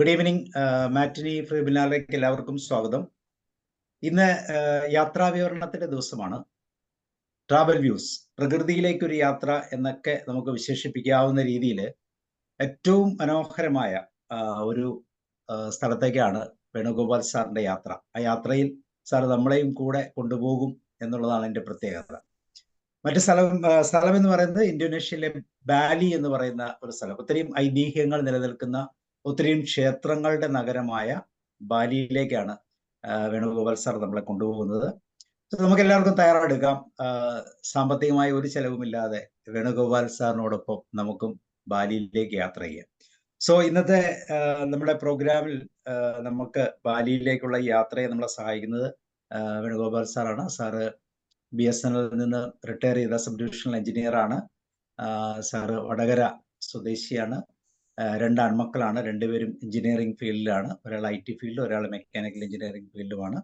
Good evening മാറ്റിനി ഫ്രീബിനാറിലേക്ക് എല്ലാവർക്കും സ്വാഗതം. ഇന്ന് യാത്രാ വിവരണത്തിന്റെ ദിവസമാണ്. ട്രാവൽ വ്യൂസ് പ്രകൃതിയിലേക്കൊരു യാത്ര എന്നൊക്കെ നമുക്ക് വിശേഷിപ്പിക്കാവുന്ന രീതിയിൽ ഏറ്റവും മനോഹരമായ ഒരു സ്ഥലത്തേക്കാണ് വേണുഗോപാൽ സാറിന്റെ യാത്ര. ആ യാത്രയിൽ സാർ നമ്മളെയും കൂടെ കൊണ്ടുപോകും എന്നുള്ളതാണ് എന്റെ പ്രത്യേകത. മറ്റു സ്ഥലം സ്ഥലം എന്ന് പറയുന്നത് ഇന്തോനേഷ്യയിലെ ബാലി എന്ന് പറയുന്ന ഒരു സ്ഥലം. ഒത്തിരിയും ഐതിഹ്യങ്ങൾ നിലനിൽക്കുന്ന ഒത്തിരിയും ക്ഷേത്രങ്ങളുടെ നഗരമായ ബാലിയിലേക്കാണ് വേണുഗോപാൽ സാർ നമ്മളെ കൊണ്ടുപോകുന്നത്. നമുക്ക് എല്ലാവർക്കും തയ്യാറെടുക്കാം. സാമ്പത്തികമായ ഒരു ചെലവുമില്ലാതെ വേണുഗോപാൽ സാറിനോടൊപ്പം നമുക്കും ബാലിയിലേക്ക് യാത്ര ചെയ്യാം. സോ ഇന്നത്തെ നമ്മുടെ പ്രോഗ്രാമിൽ നമുക്ക് ബാലിയിലേക്കുള്ള യാത്രയെ നമ്മളെ സഹായിക്കുന്നത് വേണുഗോപാൽ സാറാണ്. സാറ് ബി എസ് എൻ നിന്ന് റിട്ടയർ ചെയ്ത സബ് ഡിവിഷണൽ എഞ്ചിനീയർ ആണ് സാറ് വടകര സ്വദേശിയാണ്. രണ്ട് ആൺമക്കളാണ് രണ്ടുപേരും എഞ്ചിനീയറിംഗ് ഫീൽഡിലാണ് ഒരാൾ ഐ ടി ഫീൽഡ് ഒരാൾ മെക്കാനിക്കൽ എഞ്ചിനീയറിംഗ് ഫീൽഡുമാണ്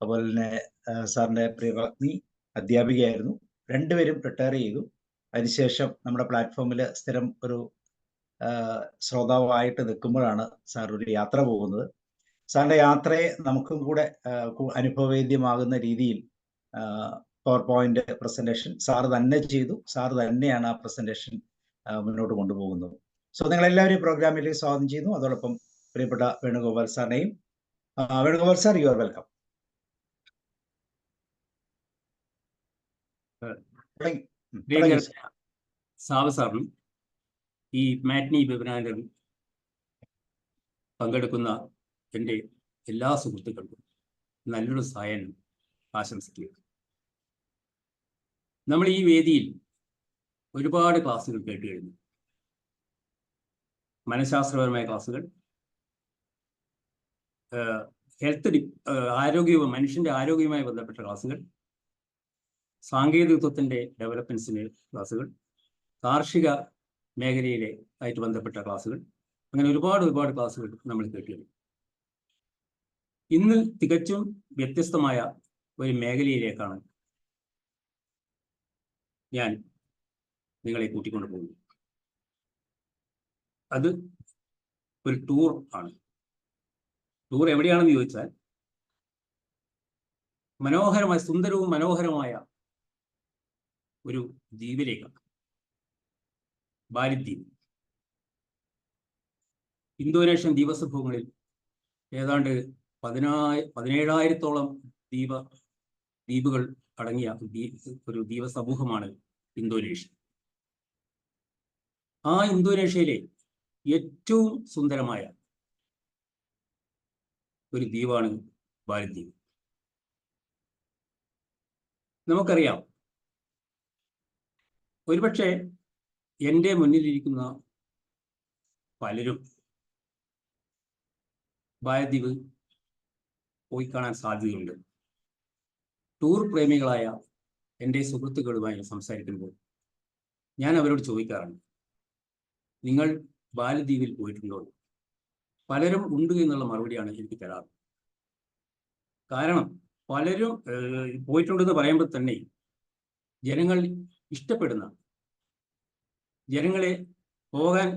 അതുപോലെ തന്നെ സാറിന്റെ പ്രിയപത്നി അധ്യാപികയായിരുന്നു. രണ്ടുപേരും റിട്ടയർ ചെയ്തു. അതിനുശേഷം നമ്മുടെ പ്ലാറ്റ്ഫോമിൽ സ്ഥിരം ഒരു ശ്രോതാവായിട്ട് നിൽക്കുമ്പോഴാണ് സാർ ഒരു യാത്ര പോകുന്നത്. സാറിന്റെ യാത്രയെ നമുക്കും കൂടെ അനുഭവവേദ്യമാകുന്ന രീതിയിൽ പവർ പോയിന്റ് പ്രസന്റേഷൻ സാർ തന്നെ ചെയ്തു. സാർ തന്നെയാണ് ആ പ്രസന്റേഷൻ മുന്നോട്ട് കൊണ്ടുപോകുന്നത്. സോ നിങ്ങളെല്ലാവരും പ്രോഗ്രാമിലേക്ക് സ്വാഗതം ചെയ്യുന്നു. അതോടൊപ്പം പ്രിയപ്പെട്ട Venugopal സാറിനെയും. Venugopal sir you are welcome സാബ് സാറിനും ഈ മാറ്റ്നി വെബിനാറിൽ പങ്കെടുക്കുന്ന എന്റെ എല്ലാ സുഹൃത്തുക്കൾക്കും നല്ലൊരു സഹായം ആശംസിക്കുക നമ്മൾ ഈ വേദിയിൽ ഒരുപാട് ക്ലാസ്സുകൾ കേട്ട് കഴിഞ്ഞു മനഃശാസ്ത്രപരമായ ക്ലാസ്സുകൾ. ഹെൽത്ത് ഡി ആരോഗ്യവും മനുഷ്യന്റെ ആരോഗ്യവുമായി ബന്ധപ്പെട്ട ക്ലാസ്സുകൾ. സാങ്കേതികത്വത്തിന്റെ ഡെവലപ്മെന്റ്സിന്റെ ക്ലാസ്സുകൾ. കാർഷിക മേഖലയിലെ ആയിട്ട് ബന്ധപ്പെട്ട ക്ലാസ്സുകൾ. അങ്ങനെ ഒരുപാട് ഒരുപാട് ക്ലാസ്സുകൾ നമ്മൾ കേട്ടിരുന്നു. ഇന്ന് തികച്ചും വ്യത്യസ്തമായ ഒരു മേഖലയിലേക്കാണ് ഞാൻ നിങ്ങളെ കൂട്ടിക്കൊണ്ടു പോകുന്നത് അത് ഒരു ടൂർ ആണ്. ടൂർ എവിടെയാണെന്ന് ചോദിച്ചാൽ മനോഹരമായ സുന്ദരവും മനോഹരമായ ഒരു ദ്വീപിലേക്കാണ് ബാലിദ്വീപ്. ഇന്തോനേഷ്യൻ ദ്വീപസമൂഹങ്ങളിൽ ഏതാണ്ട് പതിനായി പതിനേഴായിരത്തോളം ദ്വീപ ദ്വീപുകൾ അടങ്ങിയ ഒരു ദ്വീപസമൂഹമാണ് ഇന്തോനേഷ്യ. ആ ഇന്തോനേഷ്യയിലെ ഏറ്റവും സുന്ദരമായ ഒരു ദ്വീപാണ് ബാലിദ്വീപ് നമുക്കറിയാം ഒരുപക്ഷെ എന്റെ മുന്നിലിരിക്കുന്ന പലരും ബാലദ്വീപ് പോയി കാണാൻ സാധ്യതയുണ്ട്. ടൂർ പ്രേമികളായ എന്റെ സുഹൃത്തുക്കളുമായി സംസാരിക്കുമ്പോൾ ഞാൻ അവരോട് ചോദിക്കാറുണ്ട് നിങ്ങൾ ബാലദ്വീപിൽ പോയിട്ടുണ്ടോ? പലരും ഉണ്ട് എന്നുള്ള മറുപടിയാണ് എനിക്ക് തരാറ്. കാരണം പലരും പോയിട്ടുണ്ടെന്ന് പറയുമ്പോൾ തന്നെ ജനങ്ങൾ ഇഷ്ടപ്പെടുന്ന ജനങ്ങളെ പോകാൻ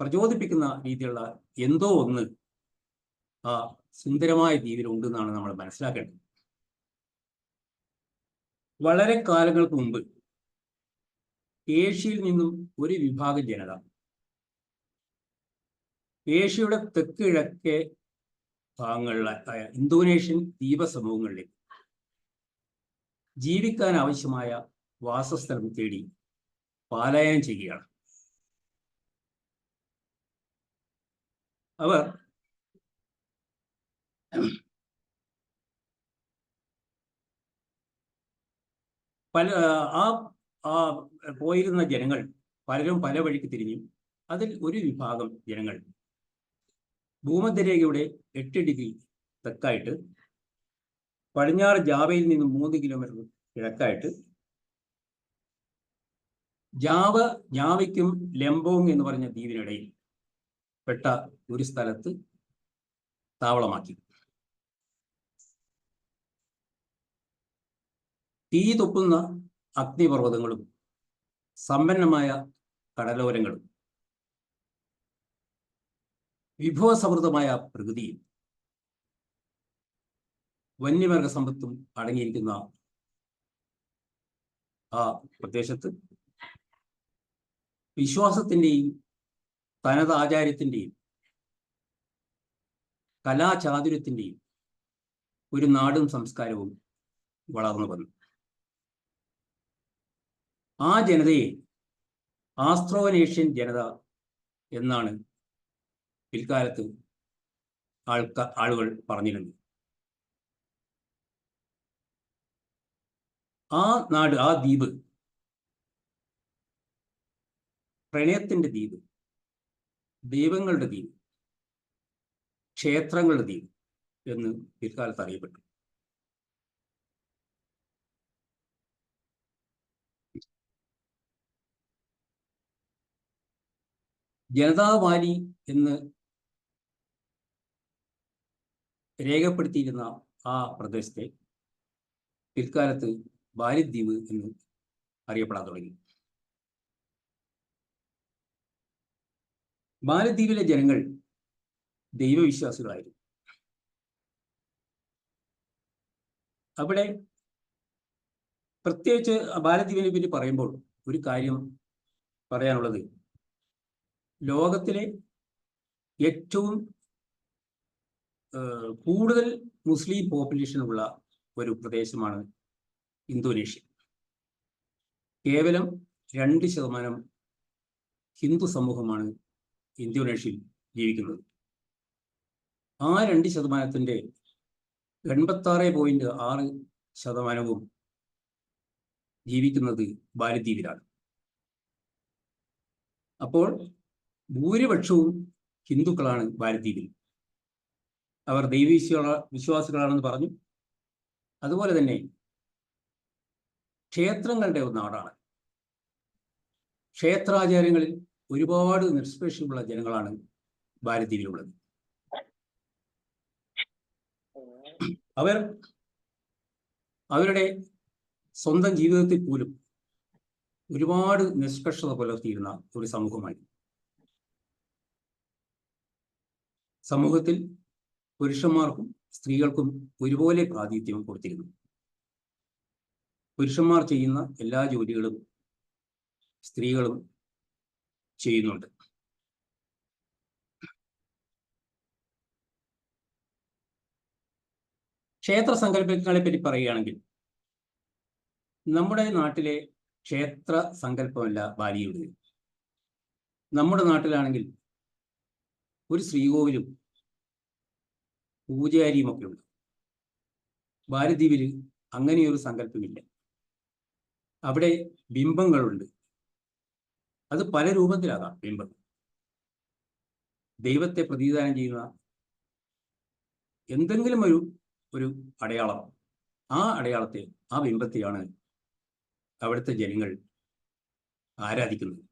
പ്രചോദിപ്പിക്കുന്ന രീതിയിലുള്ള എന്തോ ഒന്ന് ആ സുന്ദരമായ ദ്വീപിലുണ്ടെന്നാണ് നമ്മൾ മനസ്സിലാക്കേണ്ടത്. വളരെ കാലങ്ങൾക്ക് മുമ്പ് ഏഷ്യയിൽ നിന്നും ഒരു വിഭാഗം ജനത ഏഷ്യയുടെ തെക്ക് കിഴക്കേ ഭാഗങ്ങളിലെ ഇന്തോനേഷ്യൻ ദ്വീപ സമൂഹങ്ങളിലേക്ക് ജീവിക്കാൻ ആവശ്യമായ വാസസ്ഥലം തേടി പാലായനം ചെയ്യുകയാണ്. അവർ പല ആ ആ പോയിരുന്ന ജനങ്ങൾ പലരും പല വഴിക്ക് തിരിഞ്ഞു. അതിൽ ഒരു വിഭാഗം ജനങ്ങൾ ഭൂമധ്യരേഖയുടെ എട്ട് ഡിഗ്രി തെക്കായിട്ട് പടിഞ്ഞാറ് ജാവയിൽ നിന്ന് മൂന്ന് കിലോമീറ്റർ കിഴക്കായിട്ട് ജാവ ജാവയ്ക്കും ലംബോങ് എന്ന് പറഞ്ഞ ദ്വീപിനിടയിൽ പെട്ട ഒരു സ്ഥലത്ത് താവളമാക്കി. തീ തൊപ്പുന്ന അഗ്നിപർവതങ്ങളും സമ്പന്നമായ കടലോരങ്ങളും വിഭവസമൃദ്ധമായ പ്രകൃതിയും വന്യമൃഗ സമ്പത്തും അടങ്ങിയിരിക്കുന്ന ആ പ്രദേശത്ത് വിശ്വാസത്തിന്റെയും തനത് ആചാര്യത്തിന്റെയും കലാചാതുര്യത്തിന്റെയും ഒരു നാടും സംസ്കാരവും വളർന്നു വന്നു. ആ ജനതയെ ആസ്ട്രോനേഷ്യൻ ജനത എന്നാണ് പിൽക്കാലത്ത് ആൾക്ക ആളുകൾ പറഞ്ഞിരുന്നു. ആ നാട് ആ ദ്വീപ് പ്രണയത്തിന്റെ ദ്വീപ് ദൈവങ്ങളുടെ ദ്വീപ് ക്ഷേത്രങ്ങളുടെ ദ്വീപ് എന്ന് പിൽക്കാലത്ത് അറിയപ്പെട്ടു. ജനതാവാലി എന്ന് രേഖപ്പെടുത്തിയിരുന്ന ആ പ്രദേശത്തെ പിൽക്കാലത്ത് ബാലിദ്വീപ് എന്ന് അറിയപ്പെടാൻ തുടങ്ങി. ബാലദ്വീപിലെ ജനങ്ങൾ ദൈവവിശ്വാസികളായിരുന്നു. അവിടെ പ്രത്യേകിച്ച് ബാലദ്വീപിനെ പറ്റി പറയുമ്പോൾ ഒരു കാര്യം പറയാനുള്ളത്. ലോകത്തിലെ ഏറ്റവും കൂടുതൽ മുസ്ലിം പോപ്പുലേഷൻ ഉള്ള ഒരു പ്രദേശമാണ് ഇന്തോനേഷ്യ. കേവലം രണ്ട് ശതമാനം ഹിന്ദു സമൂഹമാണ് ഇന്തോനേഷ്യയിൽ ജീവിക്കുന്നത്. ആ രണ്ട് ശതമാനത്തിന്റെ എൺപത്താറ് പോയിന്റ് ആറ് ശതമാനവും ജീവിക്കുന്നത് ബാലദ്വീപിലാണ് അപ്പോൾ ഭൂരിപക്ഷവും ഹിന്ദുക്കളാണ് ബാലദ്വീപിൽ അവർ ദൈവവിശ്വാ വിശ്വാസികളാണെന്ന് പറഞ്ഞു. അതുപോലെ തന്നെ ക്ഷേത്രങ്ങളുടെ ഒരു നാടാണ്. ക്ഷേത്രാചാരങ്ങളിൽ ഒരുപാട് നിഷ്പക്ഷമുള്ള ജനങ്ങളാണ് ഭാരതീയയിലുള്ളത് അവർ അവരുടെ സ്വന്തം ജീവിതത്തിൽ പോലും ഒരുപാട് നിഷ്പക്ഷത പുലർത്തിയിരുന്ന ഒരു സമൂഹമായി സമൂഹത്തിൽ പുരുഷന്മാർക്കും സ്ത്രീകൾക്കും ഒരുപോലെ പ്രാതിനിധ്യം കൊടുത്തിരുന്നു പുരുഷന്മാർ ചെയ്യുന്ന എല്ലാ ജോലികളും സ്ത്രീകളും ചെയ്യുന്നുണ്ട്. ക്ഷേത്ര സങ്കല്പങ്ങളെ പറ്റി പറയുകയാണെങ്കിൽ നമ്മുടെ നാട്ടിലെ ക്ഷേത്ര സങ്കല്പമല്ല ബാലിയുടെ നമ്മുടെ നാട്ടിലാണെങ്കിൽ ഒരു ശ്രീകോവിലും പൂജാരിയും ഒക്കെ ഉണ്ട് ഭാരദ്വീപിൽ അങ്ങനെയൊരു സങ്കല്പമില്ല. അവിടെ ബിംബങ്ങളുണ്ട്. അത് പല രൂപത്തിലാകാം ബിംബം. ദൈവത്തെ പ്രതിദാനം ചെയ്യുന്ന എന്തെങ്കിലും ഒരു ഒരു അടയാളം. ആ അടയാളത്തെ ആ ബിംബത്തെയാണ് അവിടുത്തെ ജനങ്ങൾ ആരാധിക്കുന്നത്.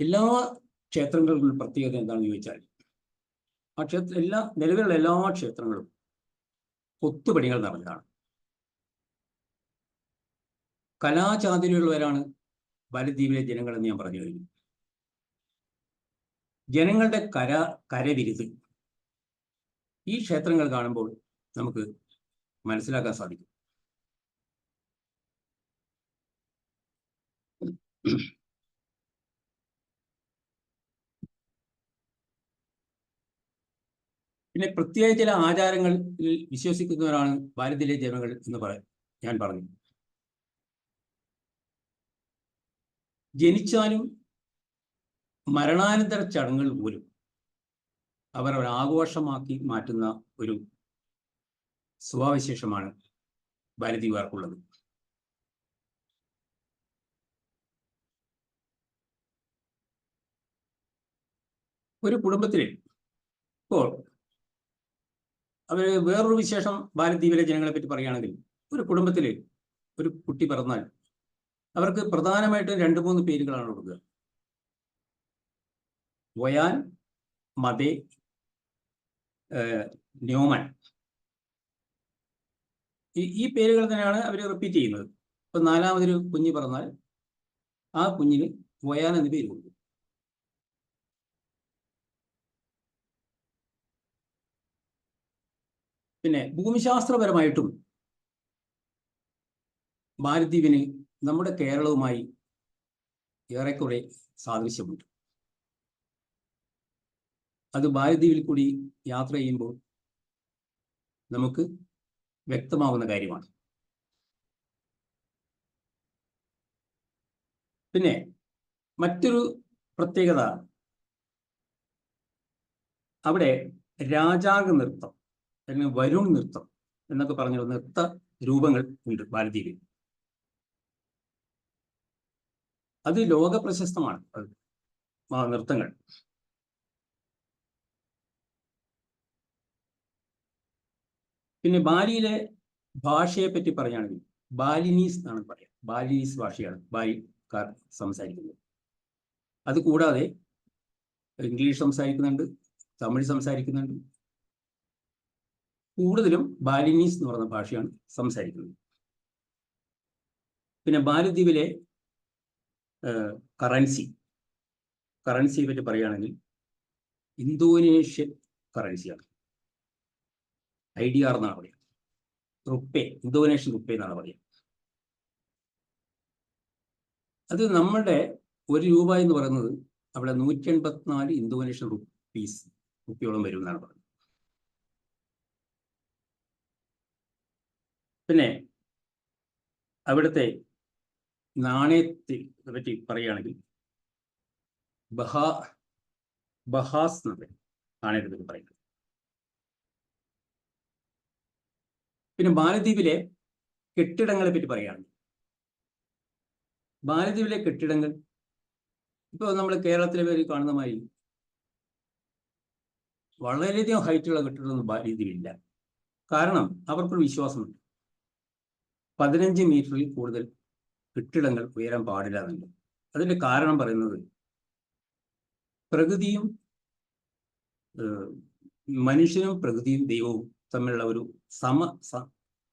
എല്ലാ ക്ഷേത്രങ്ങളിലും പ്രത്യേകത എന്താണെന്ന് ചോദിച്ചാൽ ആ ക്ഷേത്ര എല്ലാ നിലവിലുള്ള എല്ലാ ക്ഷേത്രങ്ങളും കൊത്തുപണികൾ നിറഞ്ഞതാണ് കലാചാതുര്യമുള്ളവരാണ് വലദ്വീപിലെ ജനങ്ങൾ എന്ന് ഞാൻ പറഞ്ഞു കഴിഞ്ഞു. ജനങ്ങളുടെ കര കരവിരുത് ഈ ക്ഷേത്രങ്ങൾ കാണുമ്പോൾ നമുക്ക് മനസ്സിലാക്കാൻ സാധിക്കും. പിന്നെ പ്രത്യേക ചില ആചാരങ്ങളിൽ വിശ്വസിക്കുന്നവരാണ് ഭാരതീയ ജനങ്ങൾ എന്ന് പറ ഞാൻ പറഞ്ഞു. ജനിച്ചാലും മരണാനന്തര ചടങ്ങുകൾ പോലും അവർ ഒരാഘോഷമാക്കി മാറ്റുന്ന ഒരു സ്വഭാവവിശേഷമാണ് ഭാരതീയർക്കുള്ളത്. ഒരു കുടുംബത്തിൽ ഇപ്പോൾ അവർ വേറൊരു വിശേഷം ഭാരതീപിലെ ജനങ്ങളെ പറ്റി പറയുകയാണെങ്കിൽ ഒരു കുടുംബത്തിൽ ഒരു കുട്ടി പിറന്നാൽ അവർക്ക് പ്രധാനമായിട്ടും രണ്ട് മൂന്ന് പേരുകളാണ് കൊടുക്കുക. Wayan Made Nyoman. ഈ പേരുകൾ തന്നെയാണ് അവർ റിപ്പീറ്റ് ചെയ്യുന്നത്. ഇപ്പൊ നാലാമതൊരു കുഞ്ഞ് പറഞ്ഞാൽ ആ കുഞ്ഞിന് വയാൻ എന്ന് പേര് കൊടുക്കും. പിന്നെ ഭൂമിശാസ്ത്രപരമായിട്ടും മാലദ്വീപിന് നമ്മുടെ കേരളവുമായി ഏറെക്കുറെ സാദൃശ്യമുണ്ട്. അത് ഭാരദ്വീപിൽ കൂടി യാത്ര ചെയ്യുമ്പോൾ നമുക്ക് വ്യക്തമാവുന്ന കാര്യമാണ്. പിന്നെ മറ്റൊരു പ്രത്യേകത. അവിടെ രാജാംഗ നൃത്തം. അല്ലെങ്കിൽ വരുൺ നൃത്തം എന്നൊക്കെ പറഞ്ഞ നൃത്ത രൂപങ്ങൾ ഉണ്ട് ഭാരതീയ അത് ലോക പ്രശസ്തമാണ് അത് നൃത്തങ്ങൾ. പിന്നെ ബാലിയിലെ ഭാഷയെ പറ്റി പറയുകയാണെങ്കിൽ ബാലിനീസ് എന്നാണ് പറയാം ബാലിനീസ് ഭാഷയാണ് ബാലിക്കാർ സംസാരിക്കുന്നത്. അത് കൂടാതെ ഇംഗ്ലീഷ് സംസാരിക്കുന്നുണ്ട് തമിഴ് സംസാരിക്കുന്നുണ്ട് കൂടുതലും ബാലിനീസ് എന്ന് പറയുന്ന ഭാഷയാണ് സംസാരിക്കുന്നത്. പിന്നെ ബാലദ്വീപിലെ കറൻസി കറൻസിയെ പറ്റി പറയുകയാണെങ്കിൽ ഇന്തോനേഷ്യൻ കറൻസിയാണ് ഐ ഡി ആർ എന്നാണ് പറയുക റുപ്പേ ഇന്തോനേഷ്യൻ റുപ്പേ എന്നാണ് പറയുക അത് നമ്മളുടെ ഒരു രൂപ എന്ന് പറയുന്നത് അവിടെ നൂറ്റി എൺപത്തിനാല് ഇന്തോനേഷ്യൻ റുപ്പീസ് റുപ്പിയോളം വരും എന്നാണ് പറയുന്നത്. പിന്നെ അവിടുത്തെ നാണയത്തെ പറ്റി പറയുകയാണെങ്കിൽ ബഹാ ബഹാസ് എന്നാണ് നാണയത്തെ പറ്റി പറയുന്നത്. പിന്നെ മാലദ്വീപിലെ കെട്ടിടങ്ങളെ പറ്റി പറയുകയാണെങ്കിൽ മാലദ്വീപിലെ കെട്ടിടങ്ങൾ ഇപ്പോൾ നമ്മൾ കേരളത്തിലെ പേര് കാണുന്ന മാതിരി വളരെയധികം ഹൈറ്റുള്ള കെട്ടിടമൊന്നും മാലദ്വീപിലില്ല കാരണം അവർക്കൊരു വിശ്വാസമുണ്ട്. പതിനഞ്ച് മീറ്ററിൽ കൂടുതൽ കെട്ടിടങ്ങൾ ഉയരാൻ പാടില്ല എന്നുണ്ട്. അതിന്റെ കാരണം പറയുന്നത് പ്രകൃതിയും മനുഷ്യനും പ്രകൃതിയും ദൈവവും തമ്മിലുള്ള ഒരു സമ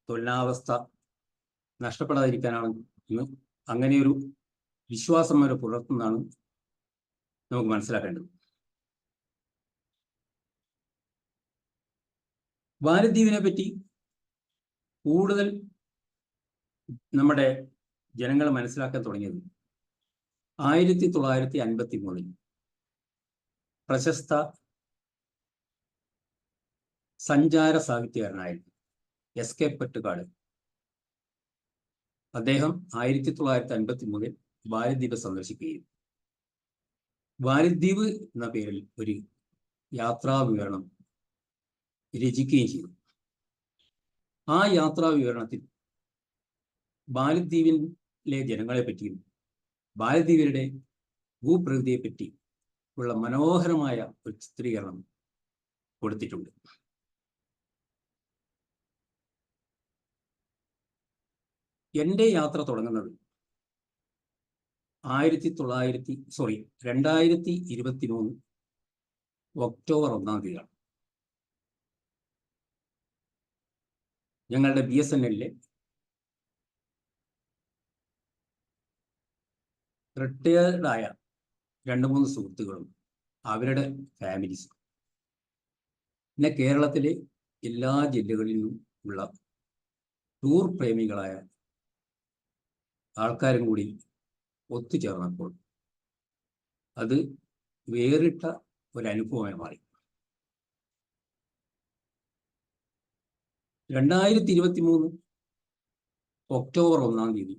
തുലനാവസ്ഥ നഷ്ടപ്പെടാതിരിക്കാനാണ് ഇന്ന് അങ്ങനെയൊരു വിശ്വാസം വരെ പുലർത്തുന്നതാണ് നമുക്ക് മനസ്സിലാക്കേണ്ടത്. ഭാരദ്വീപിനെ പറ്റി കൂടുതൽ നമ്മുടെ ജനങ്ങൾ മനസ്സിലാക്കാൻ തുടങ്ങിയത് ആയിരത്തി തൊള്ളായിരത്തി അൻപത്തി മൂന്നിൽ പ്രശസ്ത സഞ്ചാര സാഹിത്യകാരനായിരുന്നു എസ് കെ പെട്ടുകാട്. അദ്ദേഹം ആയിരത്തി തൊള്ളായിരത്തി അൻപത്തി മൂന്നിൽ ബാലദ്വീപ് സന്ദർശിക്കുകയും ബാലദ്വീപ് എന്ന പേരിൽ ഒരു യാത്രാ വിവരണം രചിക്കുകയും ചെയ്തു. ആ യാത്രാ വിവരണത്തിൽ ബാലദ്വീപിലെ ജനങ്ങളെ പറ്റിയും ഭൂപ്രകൃതിയെപ്പറ്റി ഭൂപ്രകൃതിയെ പറ്റി ഉള്ള മനോഹരമായ ഒരു ചിത്രീകരണം കൊടുത്തിട്ടുണ്ട്. എന്റെ യാത്ര തുടങ്ങുന്നത് ആയിരത്തി തൊള്ളായിരത്തി സോറി രണ്ടായിരത്തി ഇരുപത്തി മൂന്ന് ഒക്ടോബർ ഒന്നാം തീയതിയാണ്. ഞങ്ങളുടെ ബി എസ് എൻ എല്ലിലെ റിട്ടയേർഡായ രണ്ട് മൂന്ന് സുഹൃത്തുക്കളും അവരുടെ ഫാമിലീസും പിന്നെ കേരളത്തിലെ എല്ലാ ജില്ലകളിൽ നിന്നും ഉള്ള ടൂർ പ്രേമികളായ ആൾക്കാരും കൂടി ഒത്തുചേർന്നപ്പോൾ അത് വേറിട്ട ഒരു അനുഭവമായി മാറി. രണ്ടായിരത്തി ഇരുപത്തി മൂന്ന് ഒക്ടോബർ ഒന്നാം തീയതി